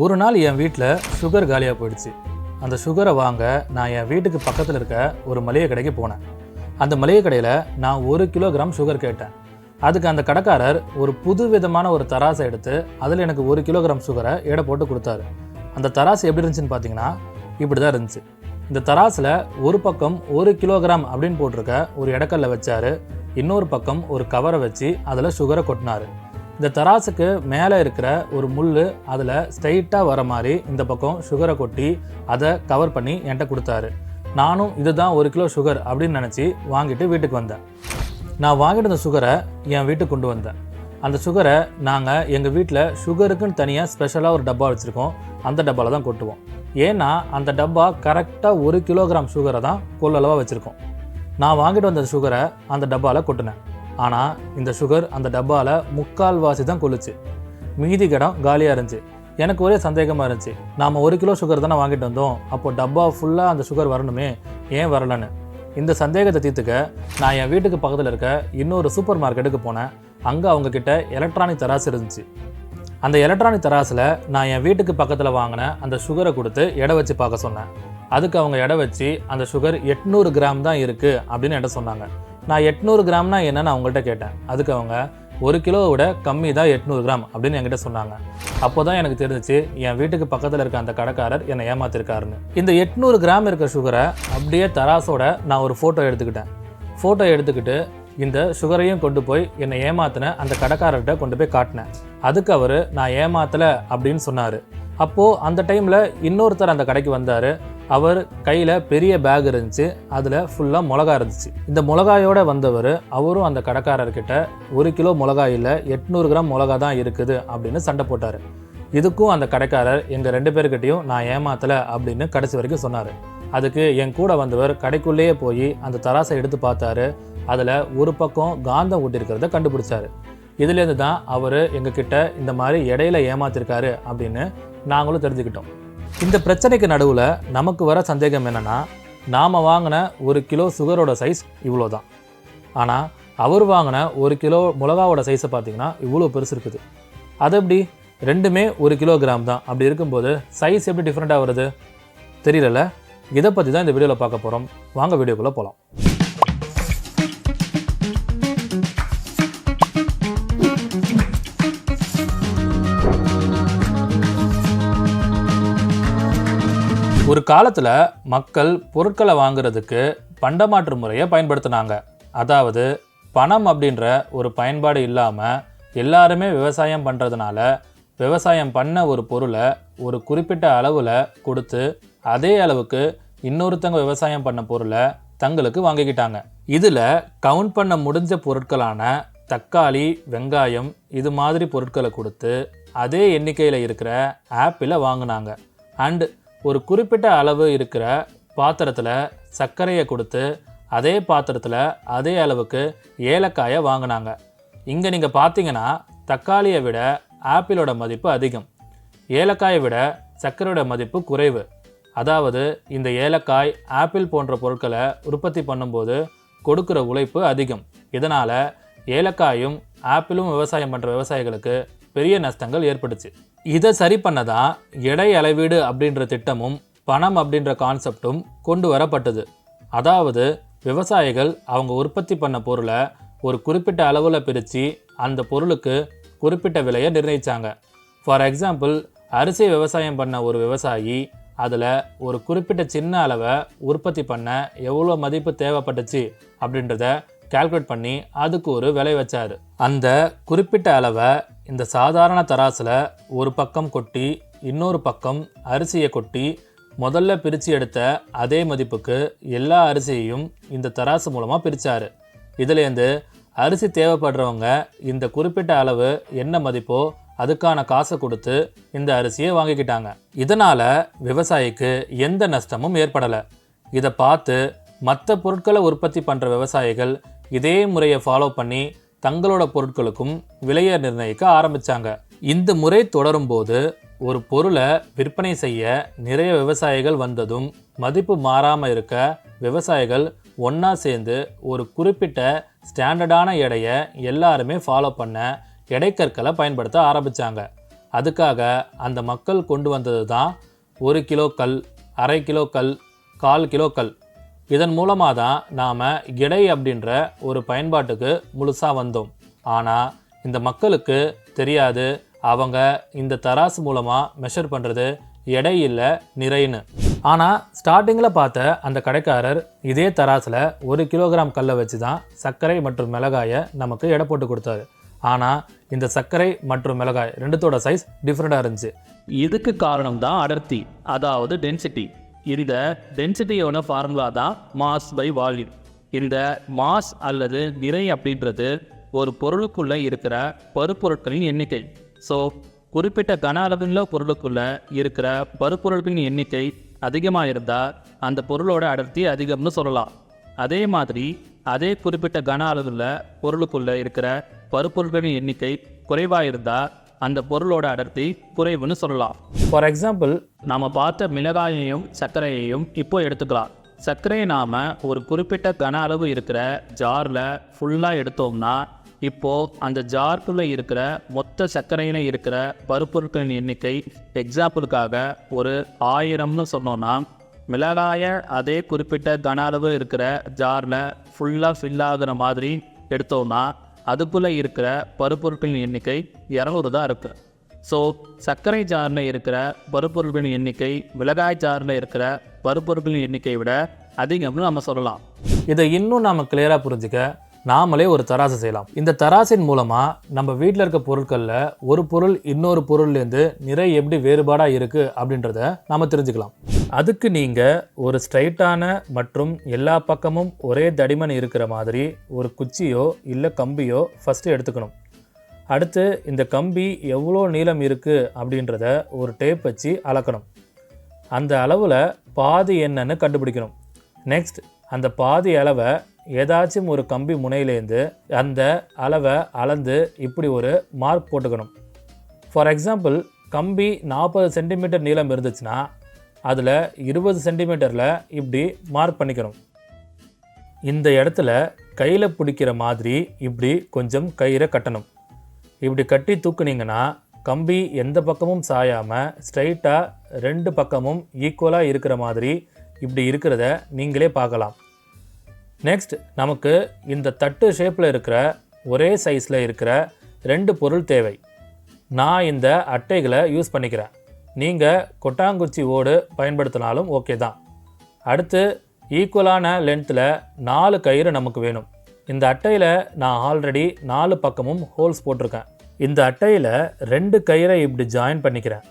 ஒரு நாள் என் வீட்டில் சுகர் காலியாக போயிடுச்சு. அந்த சுகரை வாங்க நான் என் வீட்டுக்கு பக்கத்தில் இருக்க ஒரு மளிகை கடைக்கு போனேன். அந்த மளிகை கடையில் நான் ஒரு கிலோகிராம் சுகர் கேட்டேன். அதுக்கு அந்த கடைக்காரர் ஒரு புது விதமான ஒரு தராசை எடுத்து அதில் எனக்கு ஒரு கிலோகிராம் சுகரை எடை போட்டு கொடுத்தாரு. அந்த தராசு எப்படி இருந்துச்சுன்னு பார்த்தீங்கன்னா இப்படி தான் இருந்துச்சு. இந்த தராசில் ஒரு பக்கம் ஒரு கிலோகிராம் அப்படின்னு போட்டிருக்க ஒரு இடக்கல்ல வச்சாரு இன்னொரு பக்கம் ஒரு கவரை வச்சு அதில் சுகரை கொட்டினாரு. இந்த தராசுக்கு மேலே இருக்கிற ஒரு முள் அதில் ஸ்ட்ரைட்டாக வர மாதிரி இந்த பக்கம் சுகரை கொட்டி அதை கவர் பண்ணி என்கிட்ட கொடுத்தாரு. நானும் இதுதான் ஒரு கிலோ சுகர் அப்படின்னு நினச்சி வாங்கிட்டு வீட்டுக்கு வந்தேன். நான் வாங்கிட்டு வந்த சுகரை என் வீட்டுக்கு கொண்டு வந்தேன். அந்த சுகரை நாங்கள் எங்கள் வீட்டில் சுகருக்குன்னு தனியாக ஸ்பெஷலாக ஒரு டப்பா வச்சுருக்கோம். அந்த டப்பாவில் தான் கொட்டுவோம். ஏன்னா அந்த டப்பா கரெக்டாக ஒரு கிலோகிராம் சுகரை தான் கொள்ளளவாக வச்சுருக்கோம். நான் வாங்கிட்டு வந்த சுகரை அந்த டப்பாவில் கொட்டினேன். ஆனால் இந்த சுகர் அந்த டப்பாவில் முக்கால்வாசி தான் கொள்ளுச்சு மீதி கடம் காலியாக இருந்துச்சு. எனக்கு ஒரே சந்தேகமாக இருந்துச்சு. நாம் ஒரு கிலோ சுகர் தானே வாங்கிட்டு வந்தோம். அப்போ டப்பா ஃபுல்லாக அந்த சுகர் வரணுமே. ஏன் வரலன்னு? இந்த சந்தேகத்தை தீர்த்துக்க நான் என் வீட்டுக்கு பக்கத்தில் இருக்க இன்னொரு சூப்பர் மார்க்கெட்டுக்கு போனேன். அங்கே அவங்கக்கிட்ட எலக்ட்ரானிக் தராசு இருந்துச்சு. அந்த எலக்ட்ரானிக் தராசில் நான் என் வீட்டுக்கு பக்கத்தில் வாங்கின அந்த சுகரை கொடுத்து எடை வச்சு பார்க்க சொன்னேன். அதுக்கு அவங்க எடை வச்சு அந்த சுகர் எட்நூறு கிராம் தான் இருக்குது அப்படின்னு என்கிட்ட சொன்னாங்க. நான் எட்நூறு கிராம்னா என்னன்னு அவங்கள்ட்ட கேட்டேன். அதுக்கு அவங்க ஒரு கிலோவோட விட கம்மி தான் எட்நூறு கிராம் அப்படின்னு என்கிட்ட சொன்னாங்க. அப்போ தான் எனக்கு தெரிஞ்சிச்சு என் வீட்டுக்கு பக்கத்தில் இருக்க அந்த கடைக்காரர் என்னை ஏமாத்திருக்காருன்னு. இந்த எட்நூறு கிராம் இருக்க சுகரை அப்படியே தராசோட நான் ஒரு ஃபோட்டோ எடுத்துக்கிட்டேன். ஃபோட்டோ எடுத்துக்கிட்டு இந்த சுகரையும் கொண்டு போய் என்னை ஏமாத்தின அந்த கடைக்காரர்கிட்ட கொண்டு போய் காட்டினேன். அதுக்கு அவர் நான் ஏமாத்தலை அப்படின்னு சொன்னார். அப்போது அந்த டைமில் இன்னொருத்தர் அந்த கடைக்கு வந்தார். அவர் கையில் பெரிய பேக் இருந்துச்சு. அதில் ஃபுல்லாக மிளகா இருந்துச்சு. இந்த மிளகாயோடு வந்தவர் அவரும் அந்த கடைக்காரர்கிட்ட ஒரு கிலோ மிளகாயில் இல்லை எட்நூறு கிராம் மிளகா தான் இருக்குது அப்படின்னு சண்டை போட்டார். இதுக்கும் அந்த கடைக்காரர் எங்கள் ரெண்டு பேர்கிட்டையும் நான் ஏமாத்தலை அப்படின்னு கடைசி வரைக்கும் சொன்னார். அதுக்கு என் கூட வந்தவர் கடைக்குள்ளேயே போய் அந்த தராசை எடுத்து பார்த்தாரு. அதில் ஒரு பக்கம் காந்தம் ஊட்டியிருக்கிறத கண்டுபிடிச்சாரு. இதுலேருந்து தான் அவர் எங்ககிட்ட இந்த மாதிரி இடையில ஏமாத்திருக்காரு அப்படின்னு நாங்களும் தெரிஞ்சுக்கிட்டோம். இந்த பிரச்சனைக்கு நடுவில் நமக்கு வர சந்தேகம் என்னென்னா நாம் வாங்கின ஒரு கிலோ சுகரோட சைஸ் இவ்வளோ தான் ஆனால் அவர் வாங்கின ஒரு கிலோ மிளகாவோட சைஸை பார்த்திங்கன்னா இவ்வளோ பெருசு இருக்குது. அது எப்படி? ரெண்டுமே ஒரு கிலோகிராம் தான். அப்படி இருக்கும்போது சைஸ் எப்படி டிஃப்ரெண்ட்டாக வருது? தெரியல இதை பற்றி தான் இந்த வீடியோவில் பார்க்க போகிறோம் வாங்க வீடியோக்குள்ளே போகலாம் ஒரு காலத்தில் மக்கள் பொருட்களை வாங்குறதுக்கு பண்டமாற்று முறையை பயன்படுத்தினாங்க. அதாவது பணம் அப்படின்ற ஒரு பயன்பாடு இல்லாமல் எல்லாருமே விவசாயம் பண்ணுறதுனால விவசாயம் பண்ண ஒரு பொருளை ஒரு குறிப்பிட்ட அளவில் கொடுத்து அதே அளவுக்கு இன்னொருத்தங்க விவசாயம் பண்ண பொருளை தங்களுக்கு வாங்கிக்கிட்டாங்க. இதில் கவுண்ட் பண்ண முடிஞ்ச பொருட்களான தக்காளி வெங்காயம் இது மாதிரி பொருட்களை கொடுத்து அதே எண்ணிக்கையில் இருக்கிற ஆப்பிளை வாங்கினாங்க. அண்டு ஒரு குறிப்பிட்ட அளவு இருக்கிற பாத்திரத்தில் சர்க்கரையை கொடுத்து அதே பாத்திரத்தில் அதே அளவுக்கு ஏலக்காயை வாங்கினாங்க. இங்கே நீங்கள் பார்த்தீங்கன்னா தக்காளியை விட ஆப்பிளோட மதிப்பு அதிகம். ஏலக்காயை விட சர்க்கரையோட மதிப்பு குறைவு. அதாவது இந்த ஏலக்காய் ஆப்பிள் போன்ற பொருட்களை உற்பத்தி பண்ணும்போது கொடுக்குற உழைப்பு அதிகம். இதனால் ஏலக்காயும் ஆப்பிளும் விவசாயம் பண்ணுற விவசாயிகளுக்கு பெரிய நஷ்டங்கள் ஏற்பட்டுச்சு. இதை சரி பண்ண தான் எடை அளவீடு அப்படின்ற திட்டமும் பணம் அப்படின்ற கான்செப்டும் கொண்டு வரப்பட்டது. அதாவது விவசாயிகள் அவங்க உற்பத்தி பண்ண பொருளை ஒரு குறிப்பிட்ட அளவில் பிரித்து அந்த பொருளுக்கு குறிப்பிட்ட விலையை நிர்ணயித்தாங்க ஃபார் எக்ஸாம்பிள் அரிசி விவசாயம் பண்ண ஒரு விவசாயி அதில் ஒரு குறிப்பிட்ட சின்ன அளவை உற்பத்தி பண்ண எவ்வளோ மதிப்பு தேவைப்பட்டுச்சு அப்படின்றத கால்குலேட் பண்ணி அதுக்கு ஒரு விலை வச்சார். அந்த குறிப்பிட்ட அளவை இந்த சாதாரண தராசில் ஒரு பக்கம் கொட்டி இன்னொரு பக்கம் அரிசியை கொட்டி முதல்ல பிரித்து எடுத்த அதே மதிப்புக்கு எல்லா அரிசியையும் இந்த தராசு மூலமாக பிரித்தார் இதுலேருந்து அரிசி தேவைப்படுறவங்க இந்த குறிப்பிட்ட அளவு என்ன மதிப்போ அதுக்கான காசை கொடுத்து இந்த அரிசியை வாங்கிக்கிட்டாங்க. இதனால் விவசாயிக்கு எந்த நஷ்டமும் ஏற்படலை. இதை பார்த்து மற்ற பொருட்களை உற்பத்தி பண்ணுற விவசாயிகள் இதே முறையை ஃபாலோ பண்ணி தங்களோட பொருட்களுக்கும் விலையை நிர்ணயிக்க ஆரம்பித்தாங்க இந்த முறை தொடரும்போது ஒரு பொருளை விற்பனை செய்ய நிறைய விவசாயிகள் வந்ததும் மதிப்பு மாறாமல் இருக்க விவசாயிகள் ஒன்றா சேர்ந்து ஒரு குறிப்பிட்ட ஸ்டாண்டர்டான எடையை எல்லாருமே ஃபாலோ பண்ண எடைக்கற்களை பயன்படுத்த ஆரம்பித்தாங்க அதுக்காக அந்த மக்கள் கொண்டு வந்தது தான் ஒரு கிலோ கல் அரை கிலோ கல் கால் கிலோ கல் இதன் மூலமாக தான் நாம் எடை அப்படின்ற ஒரு பயன்பாட்டுக்கு முழுசாக வந்தோம். ஆனால் இந்த மக்களுக்கு தெரியாது அவங்க இந்த தராசு மூலமாக மெஷர் பண்ணுறது எடை இல்லை நிறைன்னு. ஆனால் ஸ்டார்டிங்கில் பார்த்த அந்த கடைக்காரர் இதே தராசில் ஒரு கிலோகிராம் கல்லை வச்சு தான் சர்க்கரை மற்றும் மிளகாயை நமக்கு எடை போட்டு கொடுத்தாரு. ஆனால் இந்த சர்க்கரை மற்றும் மிளகாய் ரெண்டுத்தோட சைஸ் டிஃப்ரெண்ட்டாக இருந்துச்சு. இதுக்கு காரணம் தான் அடர்த்தி அதாவது டென்சிட்டி இந்த டென்சிட்டியோட ஃபார்முலா தான் மாஸ் பை வால்யூம் இந்த மாஸ் அல்லது நிறை அப்படின்றது ஒரு பொருளுக்குள்ளே இருக்கிற பருப்பொருட்களின் எண்ணிக்கை. ஸோ குறிப்பிட்ட கன அளவில் பொருளுக்குள்ளே இருக்கிற பருப்பொருட்களின் எண்ணிக்கை அதிகமாக இருந்தால் அந்த பொருளோட அடர்த்தி அதிகம்னு சொல்லலாம். அதே மாதிரி அதே குறிப்பிட்ட கன அளவில் பொருளுக்குள்ளே இருக்கிற பருப்பொருட்களின் எண்ணிக்கை குறைவாக இருந்தால் அந்த பொருளோட அடர்த்தி குறைவுன்னு சொல்லலாம். ஃபார் எக்ஸாம்பிள் நாம் பார்த்த மிளகாயையும் சர்க்கரையையும் இப்போ எடுத்துக்கலாம். சர்க்கரையை நாம் ஒரு குறிப்பிட்ட கன அளவு இருக்கிற ஜாரில் ஃபுல்லாக எடுத்தோம்னா இப்போது அந்த ஜார்க்குள்ளே இருக்கிற மொத்த சர்க்கரையில் இருக்கிற பருப்பொருட்களின் எண்ணிக்கை எக்ஸாம்பிளுக்காக ஒரு ஆயிரம்னு சொன்னோன்னா மிளகாய அதே குறிப்பிட்ட கன அளவு இருக்கிற ஜாரில் ஃபுல்லாக ஃபில் ஆகுற மாதிரி எடுத்தோம்னா அதுக்குள்ளே இருக்கிற பருப்பொருட்களின் எண்ணிக்கை இரநூறு தான் இருக்குது ஸோ சர்க்கரை ஜாரில் இருக்கிற பருப்பொருட்களின் எண்ணிக்கை மிளகாய் ஜாரில் இருக்கிற பருப்பொருட்களின் எண்ணிக்கையை விட அதிகம்னு நம்ம சொல்லலாம். இதை இன்னும் நாம் கிளியராக புரிஞ்சுக்க நாமளே ஒரு தராசு செய்யலாம். இந்த தராசின் மூலமாக நம்ம வீட்டில் இருக்க பொருட்களில் ஒரு பொருள் இன்னொரு பொருள்லேருந்து நிறை எப்படி வேறுபாடாக இருக்குது அப்படின்றத நாம் தெரிஞ்சுக்கலாம். அதுக்கு நீங்கள் ஒரு ஸ்ட்ரைட்டான மற்றும் எல்லா பக்கமும் ஒரே தடிமன் இருக்கிற மாதிரி ஒரு குச்சியோ இல்லை கம்பியோ ஃபஸ்ட்டு எடுத்துக்கணும். அடுத்து இந்த கம்பி எவ்வளோ நீளம் இருக்குது அப்படின்றத ஒரு டேப் வச்சு அளக்கணும். அந்த அளவில் பாதி என்னன்னு கண்டுபிடிக்கணும். நெக்ஸ்ட் அந்த பாதி அளவை ஏதாச்சும் ஒரு கம்பி முனையிலேருந்து அந்த அளவை அளந்து இப்படி ஒரு மார்க் போட்டுக்கணும். ஃபார் எக்ஸாம்பிள் கம்பி நாற்பது சென்டிமீட்டர் நீளம் இருந்துச்சுன்னா அதில் இருபது சென்டிமீட்டரில் இப்படி மார்க் பண்ணிக்கணும் இந்த இடத்துல கையில் பிடிக்கிற மாதிரி இப்படி கொஞ்சம் கயிறை கட்டணும். இப்படி கட்டி தூக்குனீங்கன்னா கம்பி எந்த பக்கமும் சாயாமல் ஸ்ட்ரைட்டாக ரெண்டு பக்கமும் ஈக்குவலாக இருக்கிற மாதிரி இப்படி இருக்கிறத நீங்களே பார்க்கலாம். நெக்ஸ்ட் நமக்கு இந்த தட்டு ஷேப்பில் இருக்கிற ஒரே சைஸில் இருக்கிற ரெண்டு பொருள் தேவை. நான் இந்த அட்டைகளை யூஸ் பண்ணிக்கிறேன். நீங்கள் கொட்டாங்குச்சி ஓடு பயன்படுத்தினாலும் ஓகே தான். அடுத்து ஈக்குவலான லென்த்தில் நாலு கயிறு நமக்கு வேணும். இந்த அட்டையில் நான் ஆல்ரெடி நாலு பக்கமும் ஹோல்ஸ் போட்டிருக்கேன். இந்த அட்டையில் ரெண்டு கயிறை இப்படி ஜாயின் பண்ணிக்கிறேன்.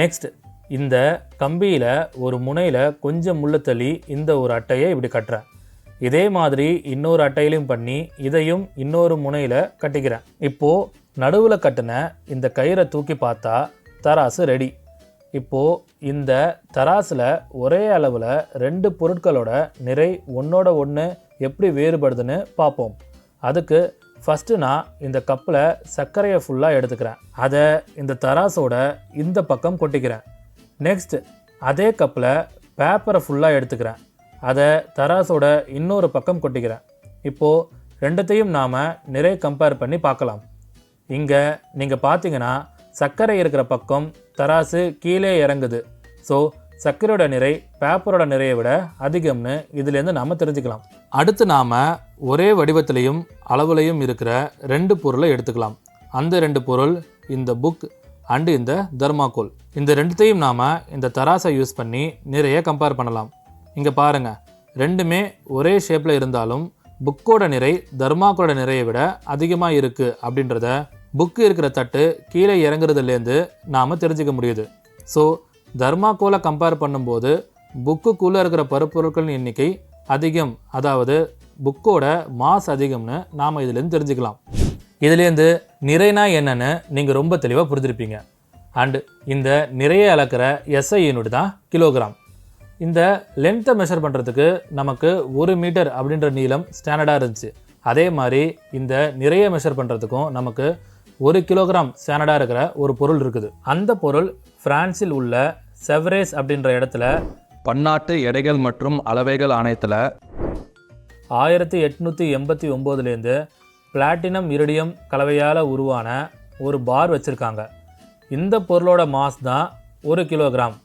நெக்ஸ்ட் இந்த கம்பியில் ஒரு முனையில் கொஞ்சம் முள்ள தள்ளி இந்த ஒரு அட்டையை இப்படி கட்டுறேன். இதே மாதிரி இன்னொரு அட்டையிலையும் பண்ணி இதையும் இன்னொரு முனையில் கட்டிக்கிறேன். இப்போது நடுவில் கட்டின இந்த கயிறை தூக்கி பார்த்தா தராசு ரெடி. இப்போது இந்த தராசில் ஒரே அளவில் ரெண்டு பொருட்களோட நிறை ஒன்றோட ஒன்று எப்படி வேறுபடுதுன்னு பார்ப்போம். அதுக்கு ஃபஸ்ட்டு நான் இந்த கப்பில் சர்க்கரையை ஃபுல்லாக எடுத்துக்கிறேன். அதை இந்த தராசோட இந்த பக்கம் கொட்டிக்கிறேன். நெக்ஸ்ட் அதே கப்பில் பேப்பரை ஃபுல்லாக எடுத்துக்கிறேன். அதை தராசோட இன்னொரு பக்கம் கொட்டிக்கிறேன். இப்போது ரெண்டுத்தையும் நாம் நிறைய கம்பேர் பண்ணி பார்க்கலாம். இங்கே நீங்கள் பார்த்தீங்கன்னா சர்க்கரை இருக்கிற பக்கம் தராசு கீழே இறங்குது. ஸோ சர்க்கரையோட நிறை பேப்பரோட நிறையை விட அதிகம்னு இதுலேருந்து நாம் தெரிஞ்சுக்கலாம். அடுத்து நாம் ஒரே வடிவத்திலையும் அளவுலையும் இருக்கிற ரெண்டு பொருளை எடுத்துக்கலாம். அந்த ரெண்டு பொருள் இந்த புக் அண்டு இந்த தர்மாக்கோல் இந்த ரெண்டுத்தையும் நாம் இந்த தராசை யூஸ் பண்ணி நிறைய கம்பேர் பண்ணலாம். இங்கே பாருங்கள் ரெண்டுமே ஒரே ஷேப்பில் இருந்தாலும் புக்கோட நிறை தர்மாக்கோட நிறையை விட அதிகமாக இருக்குது அப்படின்றத புக்கு இருக்கிற தட்டு கீழே இறங்குறதுலேருந்து நாம் தெரிஞ்சுக்க முடியுது. ஸோ தர்மாக்கோலை கம்பேர் பண்ணும்போது புக்குக்குள்ளே இருக்கிற பருப்பொருட்களின் எண்ணிக்கை அதிகம் அதாவது புக்கோட மாஸ் அதிகம்னு நாம் இதுலேருந்து தெரிஞ்சுக்கலாம். இதுலேருந்து நிறைனா என்னன்னு நீங்கள் ரொம்ப தெளிவாக புரிஞ்சிருப்பீங்க. அண்டு இந்த நிறைய அளக்கிற எஸ்ஐ யூனிட் தான் கிலோகிராம் இந்த லென்த்தை மெஷர் பண்ணுறதுக்கு நமக்கு ஒரு மீட்டர் அப்படின்ற நீளம் ஸ்டாண்டர்டாக இருந்துச்சு. அதே மாதிரி இந்த நிறைய மெஷர் பண்ணுறதுக்கும் நமக்கு ஒரு கிலோகிராம் ஸ்டாண்டர்டாக இருக்கிற ஒரு பொருள் இருக்குது. அந்த பொருள் பிரான்சில் உள்ள செவரேஸ் அப்படின்ற இடத்துல பன்னாட்டு எடைகள் மற்றும் அளவைகள் ஆணையத்தில் ஆயிரத்தி எட்நூற்றி எண்பத்தி ஒம்போதுலேருந்து பிளாட்டினம் இரிடியம் கலவையால் உருவான ஒரு பார் வச்சுருக்காங்க. இந்த பொருளோட மாஸ் தான் ஒரு கிலோகிராம்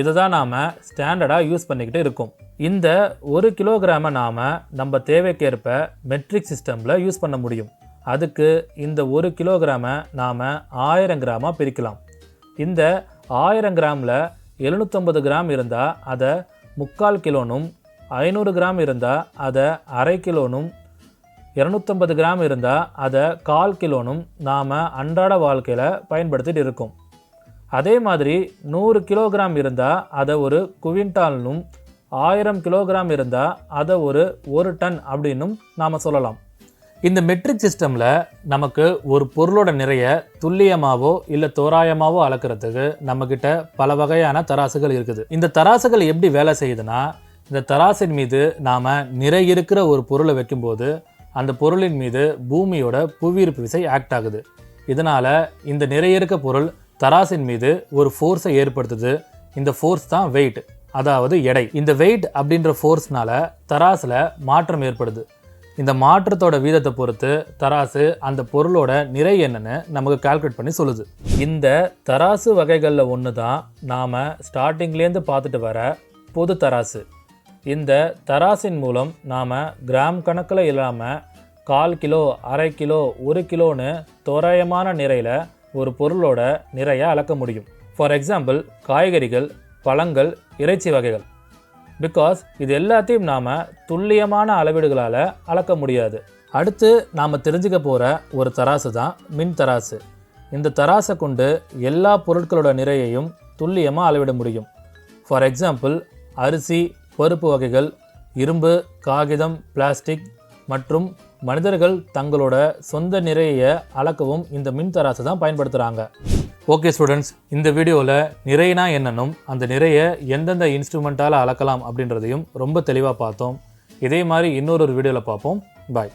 இதை தான் நாம் ஸ்டாண்டர்டாக யூஸ் பண்ணிக்கிட்டு இருக்கோம். இந்த ஒரு கிலோகிராமை நாம் நம்ம தேவைக்கேற்ப மெட்ரிக் சிஸ்டமில் யூஸ் பண்ண முடியும். அதுக்கு இந்த ஒரு கிலோகிராமை நாம் ஆயிரம் கிராமாக பிரிக்கலாம். இந்த ஆயிரம் கிராமில் எழுநூற்றம்பது கிராம் இருந்தால் அதை முக்கால் கிலோனும் ஐநூறு கிராம் இருந்தால் அதை அரை கிலோனும் இரநூத்தம்பது கிராம் இருந்தால் அதை கால் கிலோனும் நாம் அன்றாட வாழ்க்கையில் பயன்படுத்திட்டு இருக்கோம். அதே மாதிரி நூறு கிலோகிராம் இருந்தால் அதை ஒரு குவிண்டால்னும் ஆயிரம் கிலோகிராம் இருந்தால் அதை ஒரு ஒரு டன் அப்படின்னும் நாம் சொல்லலாம். இந்த மெட்ரிக் சிஸ்டமில் நமக்கு ஒரு பொருளோட நிறைய துல்லியமாகவோ இல்லை தோராயமாகவோ அளக்கிறதுக்கு நம்மக்கிட்ட பல வகையான தராசுகள் இருக்குது. இந்த தராசுகள் எப்படி வேலை செய்யுதுன்னா இந்த தராசின் மீது நாம் நிறை இருக்கிற ஒரு பொருளை வைக்கும்போது அந்த பொருளின் மீது பூமியோட புவியீர்ப்பு விசை ஆக்ட் ஆகுது. இதனால் இந்த நிறையிருக்க பொருள் தராசின் மீது ஒரு ஃபோர்ஸை ஏற்படுத்துது. இந்த ஃபோர்ஸ் தான் வெயிட் அதாவது எடை. இந்த வெயிட் அப்படின்ற ஃபோர்ஸ்னால தராசில் மாற்றம் ஏற்படுது. இந்த மாற்றத்தோட வீதத்தை பொறுத்து தராசு அந்த பொருளோட நிறை என்னன்னு நமக்கு கால்குலேட் பண்ணி சொல்லுது. இந்த தராசு வகைகளில் ஒன்று தான் நாம் ஸ்டார்டிங்லேருந்து பார்த்துட்டு வர பொது தராசு. இந்த தராசின் மூலம் நாம் கிராம் கணக்கில் இல்லாமல் கால் கிலோ அரை கிலோ ஒரு கிலோன்னு தோராயமான நிறையில் ஒரு பொருளோட நிறைய அளக்க முடியும். ஃபார் எக்ஸாம்பிள் காய்கறிகள் பழங்கள் இறைச்சி வகைகள். பிகாஸ் இது எல்லாத்தையும் நாம் துல்லியமான அளவீடுகளால் அளக்க முடியாது. அடுத்து நாம் தெரிஞ்சுக்க போகிற ஒரு தராசு தான் மின் தராசு. இந்த தராசை கொண்டு எல்லா பொருட்களோட நிறையையும் துல்லியமாக அளவிட முடியும். ஃபார் எக்ஸாம்பிள் அரிசி பருப்பு வகைகள் இரும்பு காகிதம் பிளாஸ்டிக் மற்றும் மனிதர்கள் தங்களோட சொந்த நிறையை அளக்கவும் இந்த மின்தராசு தான் பயன்படுத்துகிறாங்க ஓகே ஸ்டூடெண்ட்ஸ் இந்த வீடியோவில் நிறைனா என்னன்னும் அந்த நிறையை எந்தெந்த இன்ஸ்ட்ருமெண்ட்டால் அளக்கலாம் அப்படின்றதையும் ரொம்ப தெளிவாக பார்த்தோம். இதே மாதிரி இன்னொரு வீடியோவில் பார்ப்போம். பாய்.